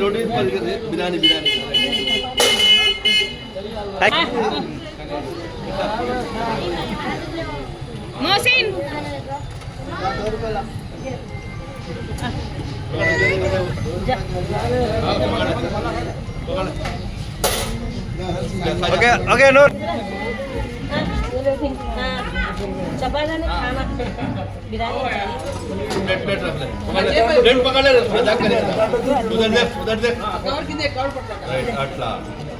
रोटी biryani biryani Mohsin okay okay no उधर देख उधर देख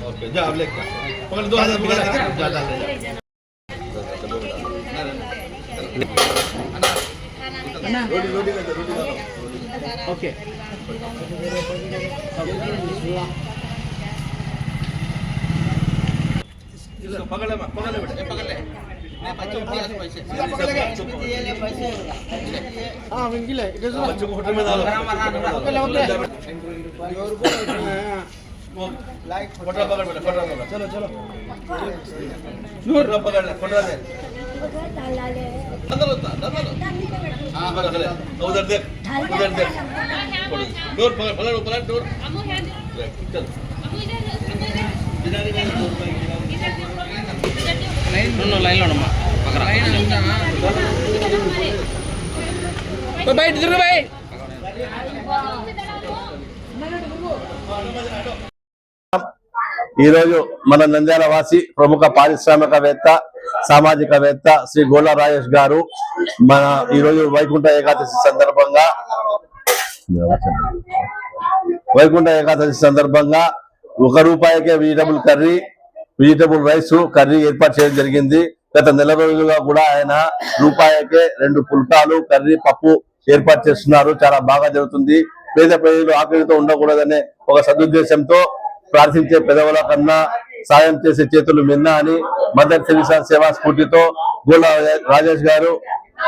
ओके जा अब लेख पकड़ दो हज़ार ज़्यादा ले जा ஓகே பகல பகல விட பகல அவங்கில ಕೊಟ್ರ ಪಗಡ ಬೇಡ ಕೊಟ್ರ ಚಲೋ ಚಲೋ ನೂರು ಪಗಡ ಕೊಟ್ರ बच्चों को होटल में डालो फोटो पकड़ बेटा फोटो पकड़ चलो चलो फोटो पकड़ ले फोटो दे अंदर होता अंदर हाँ पकड़ ले उधर देख उधर देख डोर पकड़ पकड़ पकड़ डोर चल बिरयानी में डोर లైన్లో ఉండమ్మా బయట తిరుగు బయట ఈరోజు మన నంద్యాల వాసి ప్రముఖ పారిశ్రామికవేత్త సామాజికవేత్త శ్రీ గోళ రాజేష్ గారు మన ఈరోజు వైకుంఠ ఏకాదశి సందర్భంగా వైకుంఠ ఏకాదశి సందర్భంగా ఒక రూపాయికే vegetable curry vegetable rice curry ఏర్పాటు చేయడం జరిగింది. గత నెల రోజులుగా కూడా ఆయన రూపాయికే రెండు పుల్కాలు కర్రీ పప్పు ఏర్పాటు చేస్తున్నారు. చాలా బాగా జరుగుతుంది. పేద ప్రజలు ఆకలితో ఉండకూడదనే ఒక సదుద్దేశంతో ప్రార్థించే పెదవుల కన్నా సాయం చేసే చేతులు మిన్న అని మదర్ తెరిసా సేవా స్ఫూర్తితో గోళ రాజేష్ గారు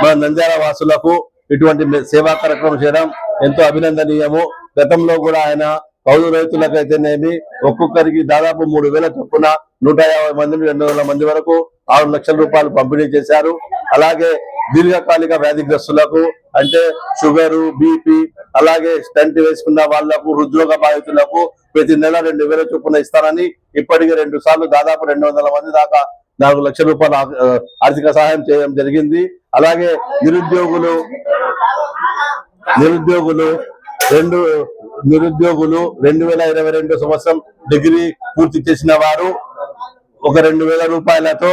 మన నంద్యాల వాసులకు ఇటువంటి సేవా కార్యక్రమం చేయడం ఎంతో అభినందనీయము. గతంలో కూడా ఆయన కౌలు రైతులకైతేనేమి ఒక్కొక్కరికి దాదాపు మూడు వేల చొప్పున నూట యాభై మంది రెండు వందల మంది వరకు ఆరు లక్షల రూపాయలు పంపిణీ చేశారు. అలాగే దీర్ఘకాలిక వ్యాధిగ్రస్తులకు అంటే షుగరు బీపీ అలాగే స్టంట్ వేసుకున్న వాళ్ళకు హృద్రోగ బాధితులకు ప్రతి నెల రెండు వేల చొప్పున ఇస్తారని ఇప్పటికి రెండు సార్లు దాదాపు రెండు వందల మంది దాకా నాలుగు లక్షల రూపాయల ఆర్థిక సహాయం చేయడం జరిగింది. అలాగే నిరుద్యోగులు నిరుద్యోగులు రెండు నిరుద్యోగులు రెండు వేల ఇరవై రెండు సంవత్సరం డిగ్రీ పూర్తి చేసిన వారు ఒక రెండు వేల రూపాయలతో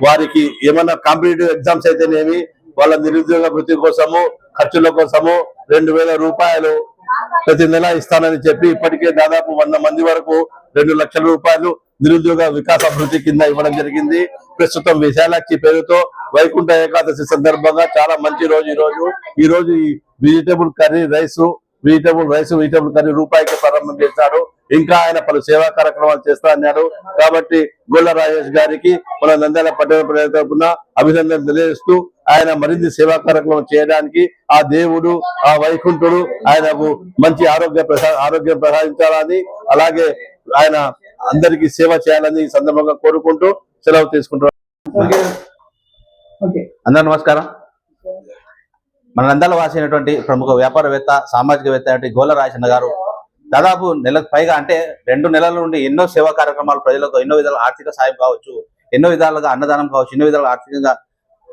వారికి ఏమైనా కాంపిటేటివ్ ఎగ్జామ్స్ అయితేనేమి వాళ్ళ నిరుద్యోగ వృత్తి కోసము ఖర్చుల కోసము రెండు వేల రూపాయలు ప్రతి నెల ఇస్తానని చెప్పి ఇప్పటికే దాదాపు వంద మంది వరకు రెండు లక్షల రూపాయలు నిరుద్యోగ వికాస అభివృద్ధి కింద ఇవ్వడం జరిగింది. ప్రస్తుతం విశాలాక్షి పేరుతో వైకుంఠ ఏకాదశి సందర్భంగా చాలా మంచి రోజు ఈ రోజు ఈ రోజు ఈ vegetable curry rice vegetable rice vegetable curry రూపాయికి ప్రారంభం చేశాడు. ఇంకా ఆయన పలు సేవా కార్యక్రమాలు చేస్తా అన్నాడు. కాబట్టి గొల్ల రాజేష్ గారికి మన నంద్యాల పట్టణ ప్రజల తరపున అభినందన తెలియజేస్తూ ఆయన మరిన్ని సేవా కార్యక్రమం చేయడానికి ఆ దేవుడు ఆ వైకుంఠుడు ఆయనకు మంచి ఆరోగ్య ప్రసా ఆరోగ్యం ప్రసాదించాలని అలాగే ఆయన అందరికీ సేవ చేయాలని ఈ సందర్భంగా కోరుకుంటూ సెలవు తీసుకుంటున్నాను. అందరూ నమస్కారం. మన నందాల వాసి ప్రముఖ వ్యాపారవేత్త సామాజికవేత్త అయినటువంటి గోల రాజన్న గారు దాదాపు నెలకు పైగా అంటే రెండు నెలల నుండి ఎన్నో సేవా కార్యక్రమాలు ప్రజలకు ఎన్నో విధాల ఆర్థిక సాయం కావచ్చు ఎన్నో విధాలుగా అన్నదానం కావచ్చు ఎన్నో విధాలుగా ఆర్థికంగా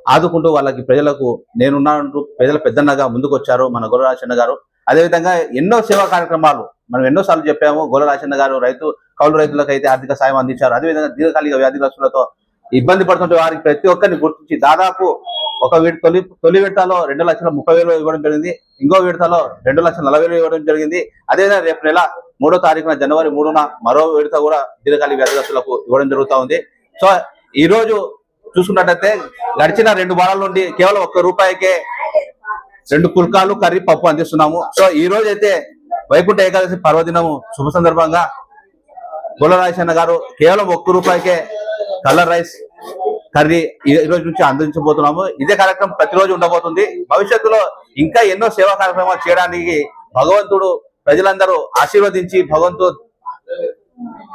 ఆదుకుంటూ వాళ్ళకి ప్రజలకు నేనున్నానంటూ ప్రజల పెద్దన్నగా ముందుకు వచ్చారు మన గోల రాజన్న గారు. అదేవిధంగా ఎన్నో సేవా కార్యక్రమాలు మనం ఎన్నో సార్లు చెప్పాము గోల రాజన్న గారు రైతు కౌలు రైతులకు అయితే ఆర్థిక సాయం అందించారు. అదేవిధంగా దీర్ఘకాలిక వ్యాధిగ్రస్తులతో ఇబ్బంది పడుతుంటే వారికి ప్రతి ఒక్కరిని గుర్తించి దాదాపు ఒక తొలి తొలి విడతలో రెండు లక్షల ముప్పై వేలు ఇవ్వడం జరిగింది. ఇంకో విడతలో రెండు లక్షల నలభై వేలు ఇవ్వడం జరిగింది. అదేవిధంగా రేపు నెల మూడో తారీఖున జనవరి మూడున మరో విడత కూడా దీర్ఘకాలిక వ్యాధిగ్రస్తులకు ఇవ్వడం జరుగుతూ ఉంది. సో ఈ రోజు చూసుకున్నట్టయితే గడిచిన రెండు వారాల నుండి కేవలం ఒక్క రూపాయికే రెండు పుల్కాలు కర్రీ పప్పు అందిస్తున్నాము. సో ఈ రోజు అయితే వైకుంఠ ఏకాదశి పర్వదినము శుభ సందర్భంగా గులరాజన్న గారు కేవలం ఒక్క రూపాయికే కలర్ రైస్ కర్రీ ఈ రోజు నుంచి అందించబోతున్నాము. ఇదే కార్యక్రమం ప్రతిరోజు ఉండబోతుంది. భవిష్యత్తులో ఇంకా ఎన్నో సేవా కార్యక్రమాలు చేయడానికి భగవంతుడు ప్రజలందరూ ఆశీర్వదించి భగవంతుడు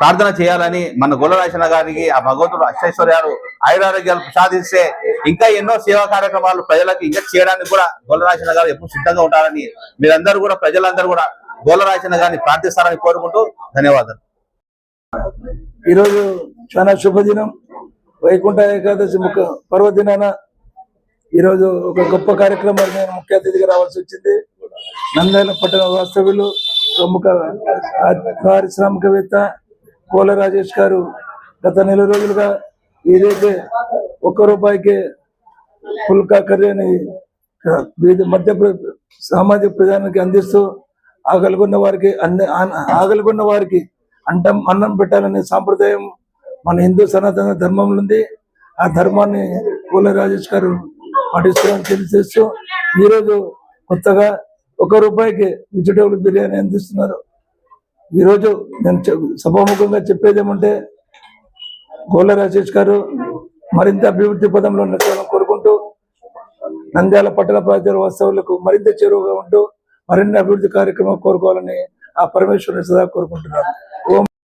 ప్రార్థన చేయాలని మన గొల్లరాజన గారికి ఆ భగవంతుడు అష్టైశ్వర్యాలు ఆయురారోగ్యాలు ప్రసాదిస్తే ఇంకా ఎన్నో సేవా కార్యక్రమాలు ప్రజలకు ఇంకా చేయడానికి కూడా గొల్లరాజన గారు ఎప్పుడు సిద్ధంగా ఉంటారని మీరందరూ కూడా ప్రజలందరూ కూడా గొల్లరాజన గారిని ప్రార్థిస్తారని కోరుకుంటూ ధన్యవాదాలు. ఈరోజు చాలా శుభదినం. వైకుంఠ ఏకాదశి ముఖ పర్వదినాన ఈరోజు ఒక గొప్ప కార్యక్రమాన్ని నేను ముఖ్య అతిథిగా రావాల్సి వచ్చింది. నంద్యాల పట్టణ వాస్తవ్యులు ప్రముఖ పారిశ్రామికవేత్త కోల రాజేష్ గారు గత నెల రోజులుగా ఏదైతే ఒక్క రూపాయికి పుల్కా కర్రీ అని వీధి మధ్య సామాజిక ప్రజానికి అందిస్తూ ఆకలిగొన్న వారికి అన్ని ఆగలుగున్న ఆకలిగొన్న వారికి అంటం అన్నం పెట్టాలనే సాంప్రదాయం మన హిందూ సనాతన ధర్మంలో ఉంది. ఆ ధర్మాన్ని కూల రాజేష్ గారు పాటిస్తున్నారని తెలియజేస్తూ ఈరోజు కొత్తగా ఒక రూపాయికి వెజిటేబుల్ బిర్యానీ అందిస్తున్నారు. ఈరోజు నేను సభాముఖంగా చెప్పేది ఏమంటే గోళ్ళ రాజేష్ గారు మరింత అభివృద్ధి పదంలో నడవాలని కోరుకుంటూ నంద్యాల పట్టణ ప్రజల వాస్తవులకు మరింత చేరువగా ఉంటూ మరిన్ని అభివృద్ధి కార్యక్రమాలు కోరుకోవాలని ఆ పరమేశ్వరుని సదా కోరుకుంటున్నారు ఓం